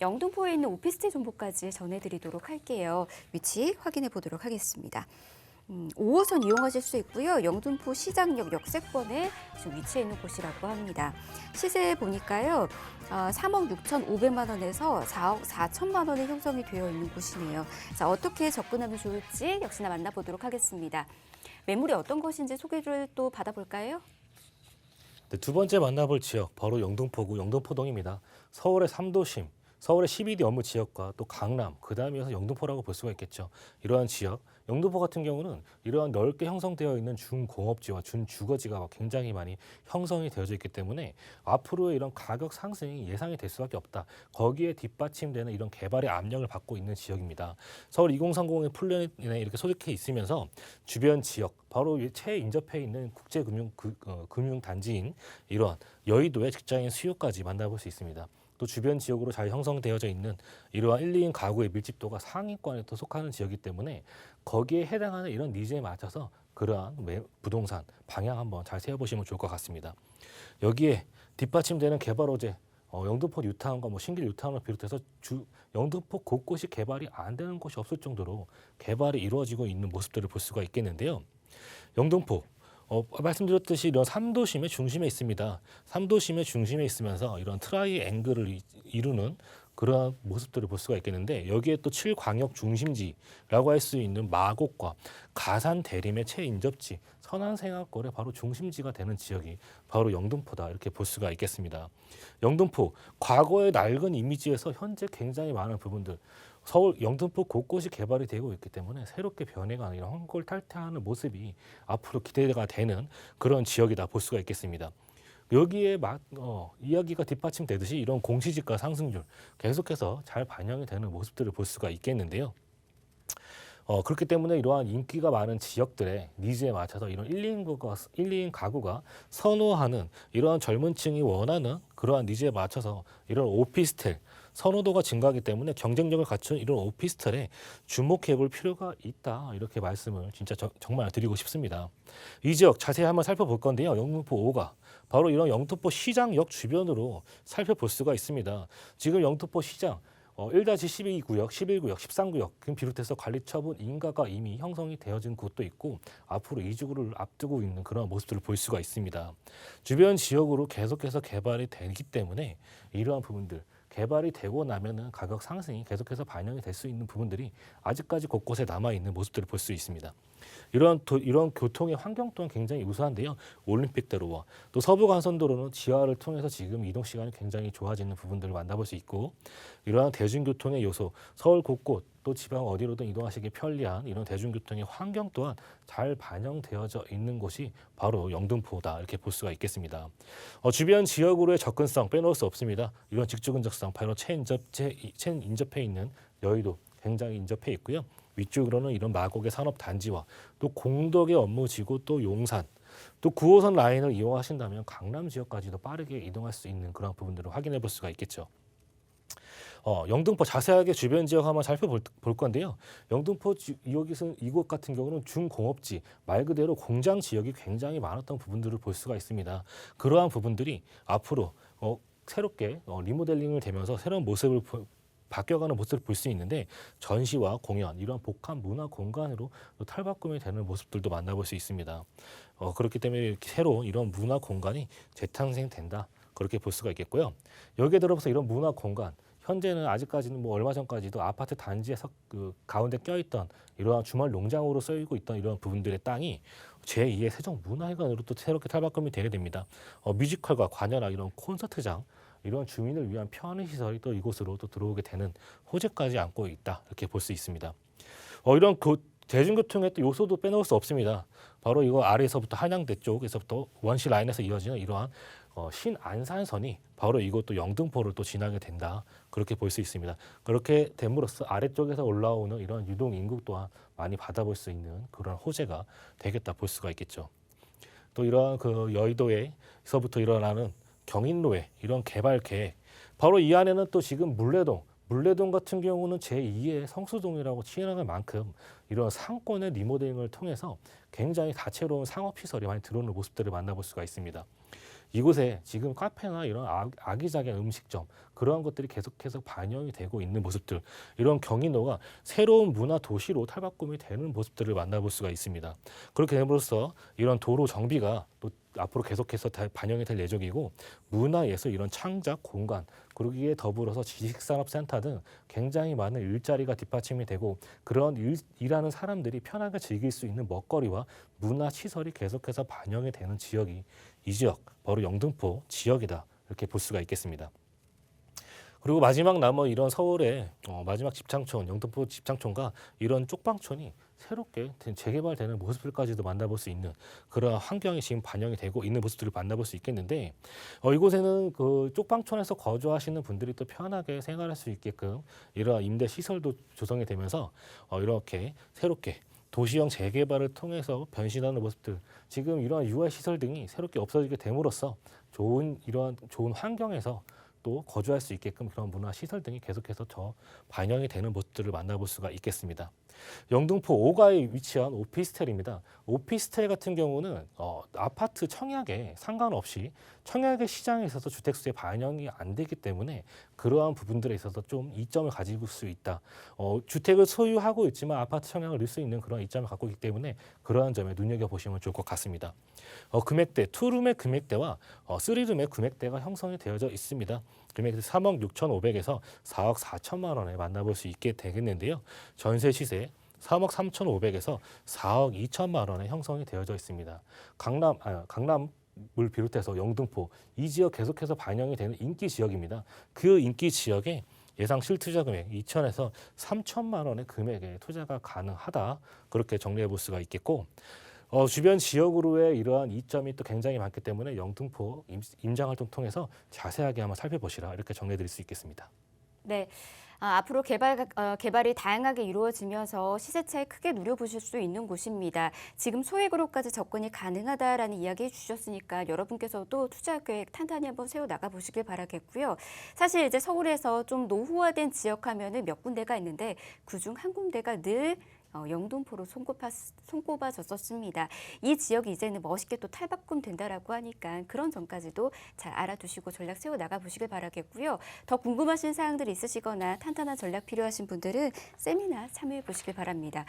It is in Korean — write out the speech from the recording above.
영등포에 있는 오피스텔 정보까지 전해드리도록 할게요. 위치 확인해 보도록 하겠습니다. 음, 5호선 이용하실 수 있고요. 영등포 시장역 역세권에 지금 위치해 있는 곳이라고 합니다. 시세 보니까요. 어, 3억 6,500만 원에서 4억 4천만 원이 형성이 되어 있는 곳이네요. 자, 어떻게 접근하면 좋을지 역시나 만나보도록 하겠습니다. 매물이 어떤 것인지 소개를 또 받아볼까요? 네, 두 번째 만나볼 지역 바로 영등포구 영등포동입니다. 서울의 3도심, 서울의 12대 업무 지역과 또 강남, 그 다음이어서 영등포라고 볼 수가 있겠죠. 이러한 지역, 영등포 같은 경우는 이러한 넓게 형성되어 있는 중공업지와 준주거지가 굉장히 많이 형성이 되어져 있기 때문에 앞으로의 이런 가격 상승이 예상이 될 수밖에 없다. 거기에 뒷받침되는 이런 개발의 압력을 받고 있는 지역입니다. 서울 2030의 플랜에 이렇게 소속해 있으면서 주변 지역, 바로 최 인접해 있는 국제금융 그, 어, 금융 단지인 이러한 여의도의 직장인 수요까지 만나볼 수 있습니다. 또 주변 지역으로 잘 형성되어져 있는 이러한 1, 2인 가구의 밀집도가 상위권에 또 속하는 지역이기 때문에 거기에 해당하는 이런 니즈에 맞춰서 그러한 매- 부동산 방향 한번 잘 세워보시면 좋을 것 같습니다. 여기에 뒷받침되는 개발 호재 어, 영등포 뉴타운과 뭐 신길 뉴타운을 비롯해서 주 영등포 곳곳이 개발이 안 되는 곳이 없을 정도로 개발이 이루어지고 있는 모습들을 볼 수가 있겠는데요. 영등포 어, 말씀드렸듯이 이런 삼도심의 중심에 있습니다. 삼도심의 중심에 있으면서 이런 트라이 앵글을 이- 이루는 그러한 모습들을 볼 수가 있겠는데 여기에 또 칠광역 중심지라고 할 수 있는 마곡과 가산 대림의 최인접지 선안생활권의 바로 중심지가 되는 지역이 바로 영등포다 이렇게 볼 수가 있겠습니다. 영등포 과거의 낡은 이미지에서 현재 굉장히 많은 부분들 서울 영등포 곳곳이 개발이 되고 있기 때문에 새롭게 변해가는 이런 황골탈퇴하는 모습이 앞으로 기대가 되는 그런 지역이다 볼 수가 있겠습니다. 여기에 막 어, 이야기가 뒷받침되듯이 이런 공시지가 상승률 계속해서 잘 반영이 되는 모습들을 볼 수가 있겠는데요. 어, 그렇기 때문에 이러한 인기가 많은 지역들의 니즈에 맞춰서 이런 1, 2인 가구가, 1, 2인 가구가 선호하는 이러한 젊은 층이 원하는 그러한 니즈에 맞춰서 이런 오피스텔 선호도가 증가하기 때문에 경쟁력을 갖춘 이런 오피스텔에 주목해 볼 필요가 있다. 이렇게 말씀을 진짜 저- 정말 드리고 싶습니다. 이 지역 자세히 한번 살펴볼 건데요. 영등포 5가 바로 이런 영등포 시장역 주변으로 살펴볼 수가 있습니다. 지금 영등포 시장 어, 1-12구역, 11구역, 13구역 등 비롯해서 관리처분 인가가 이미 형성이 되어진 곳도 있고 앞으로 이주구를 앞두고 있는 그런 모습들을 볼 수가 있습니다. 주변 지역으로 계속해서 개발이 되기 때문에 이러한 부분들 개발이 되고 나면은 가격 상승이 계속해서 반영이 될 수 있는 부분들이 아직까지 곳곳에 남아 있는 모습들을 볼 수 있습니다. 이런 도, 이런 교통의 환경 또한 굉장히 우수한데요. 올림픽대로와 또 서부 간선도로는 지하를 통해서 지금 이동 시간이 굉장히 좋아지는 부분들을 만나볼 수 있고 이러한 대중교통의 요소 서울 곳곳 또 지방 어디로든 이동하시기 편리한 이런 대중교통의 환경 또한 잘 반영되어져 있는 곳이 바로 영등포다 이렇게 볼 수가 있겠습니다. 어, 주변 지역으로의 접근성 빼놓을 수 없습니다. 이런 직주 근접성 바로 최인접 최인접해 있는 여의도 굉장히 인접해 있고요. 위쪽으로는 이런 마곡의 산업 단지와 또 공덕의 업무지구 또 용산 또 9호선 라인을 이용하신다면 강남 지역까지도 빠르게 이동할 수 있는 그런 부분들을 확인해 볼 수가 있겠죠. 어, 영등포 자세하게 주변 지역 한번 살펴볼 볼 건데요. 영등포 지, 여기서 이곳 같은 경우는 중공업지 말 그대로 공장 지역이 굉장히 많았던 부분들을 볼 수가 있습니다. 그러한 부분들이 앞으로 어, 새롭게 어, 리모델링을 되면서 새로운 모습을 보, 바뀌어가는 모습을 볼 수 있는데 전시와 공연 이런 복합 문화 공간으로 또 탈바꿈이 되는 모습들도 만나볼 수 있습니다. 어, 그렇기 때문에 새로운 이런 문화 공간이 재탄생된다 그렇게 볼 수가 있겠고요. 여기에 들어서 이런 문화 공간 현재는 아직까지는 뭐 얼마 전까지도 아파트 단지에서 그 가운데 껴있던 이러한 주말 농장으로 쓰이고 있던 이런 부분들의 땅이 제2의 세종 문화회관으로 또 새롭게 탈바꿈이 되게 됩니다. 어, 뮤지컬과 관여나 이런 콘서트장 이런 주민을 위한 편의 시설이 또 이곳으로 또 들어오게 되는 호재까지 안고 있다 이렇게 볼 수 있습니다. 어, 이런 교, 대중교통의 또 요소도 빼놓을 수 없습니다. 바로 이거 아래에서부터 한양대 쪽에서부터 원시 라인에서 이어지는 이러한 어, 신안산선이 바로 이것도 영등포를 또 지나게 된다 그렇게 볼 수 있습니다. 그렇게 됨으로써 아래쪽에서 올라오는 이런 유동 인구 또한 많이 받아볼 수 있는 그런 호재가 되겠다 볼 수가 있겠죠. 또 이러한 그 여의도에서부터 일어나는 경인로의 이런 개발 계획 바로 이 안에는 또 지금 물레동 물레동 같은 경우는 제2의 성수동이라고 치환할 만큼 이런 상권의 리모델링을 통해서 굉장히 다채로운 상업시설이 많이 들어오는 모습들을 만나볼 수가 있습니다. 이곳에 지금 카페나 이런 아- 아기자기한 음식점 그러한 것들이 계속해서 반영이 되고 있는 모습들 이런 경인도가 새로운 문화 도시로 탈바꿈이 되는 모습들을 만나볼 수가 있습니다. 그렇게 됨으로써 이런 도로 정비가 또 앞으로 계속해서 다 반영이 될 예정이고 문화 예술 이런 창작 공간 그러기에 더불어서 지식산업센터 등 굉장히 많은 일자리가 뒷받침이 되고 그런 일, 일하는 사람들이 편하게 즐길 수 있는 먹거리와 문화 시설이 계속해서 반영이 되는 지역이 이 지역 바로 영등포 지역이다 이렇게 볼 수가 있겠습니다. 그리고 마지막 남아 이런 서울의 어, 마지막 집창촌 영등포 집창촌과 이런 쪽방촌이 새롭게 된- 재개발되는 모습들까지도 만나볼 수 있는 그런 환경이 지금 반영이 되고 있는 모습들을 만나볼 수 있겠는데 어, 이곳에는 그 쪽방촌에서 거주하시는 분들이 또 편하게 생활할 수 있게끔 이러한 임대 시설도 조성이 되면서 어, 이렇게 새롭게 도시형 재개발을 통해서 변신하는 모습들 지금 이러한 유아 시설 등이 새롭게 없어지게 됨으로써 좋은 이러한 좋은 환경에서 또 거주할 수 있게끔 그런 문화 시설 등이 계속해서 더 반영이 되는 모습들을 만나볼 수가 있겠습니다. 영등포 5가에 위치한 오피스텔입니다. 오피스텔 같은 경우는 어, 아파트 청약에 상관없이 청약의 시장에 있어서 주택수에 반영이 안 되기 때문에 그러한 부분들에 있어서 좀 이점을 가지고 수 있다. 어, 주택을 소유하고 있지만 아파트 청약을 넣을 수 있는 그런 이점을 갖고 있기 때문에 그러한 점에 눈여겨 보시면 좋을 것 같습니다. 어, 금액대 투룸의 금액대와 어, 쓰리룸의 금액대가 형성이 되어져 있습니다. 금액대 3억 6,500에서 4억 4천만 원에 만나볼 수 있게 되겠는데요. 전세 시세 3억 3,500에서 4억 2천만 원에 형성이 되어져 있습니다. 강남 아, 강남 을 비롯해서 영등포 이 지역 계속해서 반영이 되는 인기 지역입니다. 그 인기 지역에 예상 실투자 금액 2천에서 3천만 원의 금액에 투자가 가능하다 그렇게 정리해 볼 수가 있겠고 어, 주변 지역으로의 이러한 이점이 또 굉장히 많기 때문에 영등포 임, 임장 활동 통해서 자세하게 한번 살펴보시라 이렇게 정리해 드릴 수 있겠습니다. 네. 아, 앞으로 개발, 어, 개발이 다양하게 이루어지면서 시세 차에 크게 누려보실 수 있는 곳입니다. 지금 소액으로까지 접근이 가능하다라는 이야기 해주셨으니까 여러분께서도 투자 계획 탄탄히 한번 세워 나가 보시길 바라겠고요. 사실 이제 서울에서 좀 노후화된 지역 하면은 몇 군데가 있는데 그중 한 군데가 늘 어, 영등포로 손꼽아, 손꼽아졌었습니다. 이 지역이 이제는 멋있게 또 탈바꿈 된다라고 하니까 그런 점까지도 잘 알아두시고 전략 세워 나가 보시길 바라겠고요. 더 궁금하신 사항들이 있으시거나 탄탄한 전략 필요하신 분들은 세미나 참여해 보시길 바랍니다.